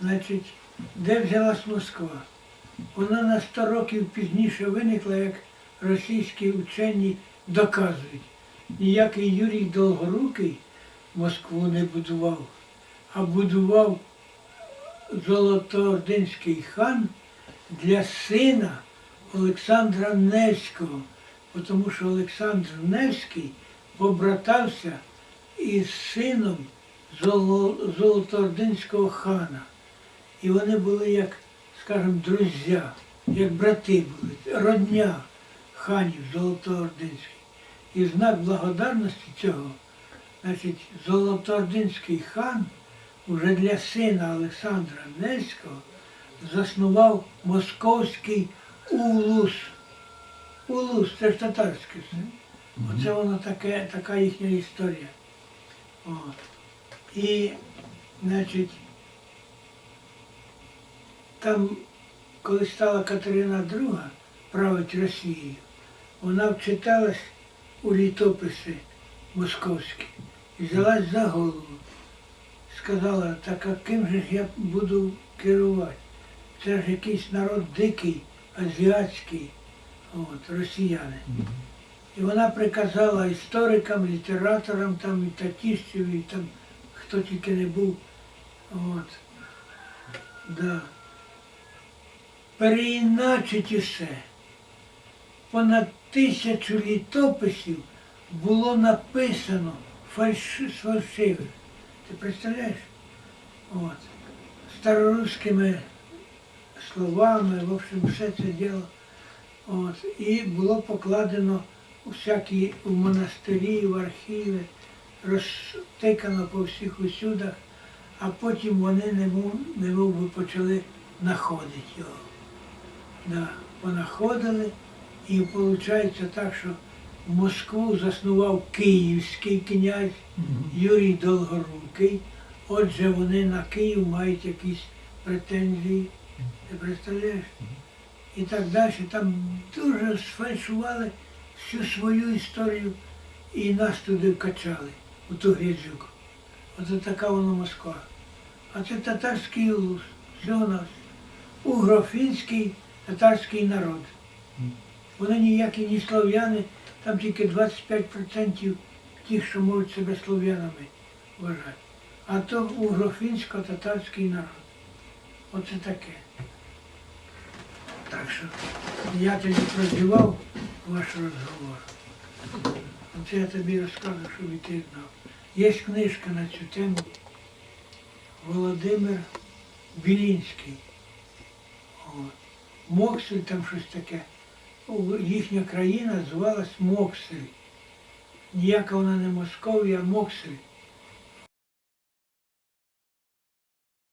Значить, де взялась Москва? Вона на 100 років пізніше виникла, як російські учені доказують. Ніякий Юрій Долгорукий Москву не будував, а будував Золотоординський хан для сина Олександра Невського, тому що Олександр Невський побратався із сином Золотоординського хана. І вони були як, скажімо, друзі, як брати були, родня ханів Золотоординських. І знак благодарності цього, значить, Золотоординський хан уже для сина Олександра Невського заснував московський улус. Улус, це ж татарське. Оце воно таке, така їхня історія. От. І, значить, там, коли стала Катерина II править Росією, вона вчиталась у літописи московські і взялась за голову. Сказала, так а ким же я буду керувати? Це ж якийсь народ дикий, азіатський, от, росіяни. І вона приказала історикам, літераторам, там, і Татіщеві, і там хто тільки не був. От. Да. Переіначить усе. Понад тисячу літописів було написано фальш... фальшивих. Ти представляєш? От. Староруськими словами, в общем, все це діло. От. І було покладено всякі в монастирі, в архіви, розтикано по всіх усюдах, а потім вони немов, немов би почали знаходити його. Понаходили, і виходить так, що Москву заснував київський князь Юрій Долгорукий. Отже, вони на Київ мають якісь претензії. Ти представляєш? І так далі. Там дуже сфальшували всю свою історію і нас туди вкачали, у ту грязюку. Оце така воно Москва. А це татарський улус. Всього нас. Угрофінський татарський народ. Вони ніякі не слов'яни, там тільки 25% тих, що можуть себе слов'янами вважати. А то угрофінсько-татарський народ. Оце таке. Так що я тоді прозівав ваш розговор. Оце я тобі розкажу, щоб і ти знав. Є книжка на цю тему Володимир Білінський. Моксель там щось таке. Їхня країна звалась Моксель. Ніяка вона не Московія, а Моксель.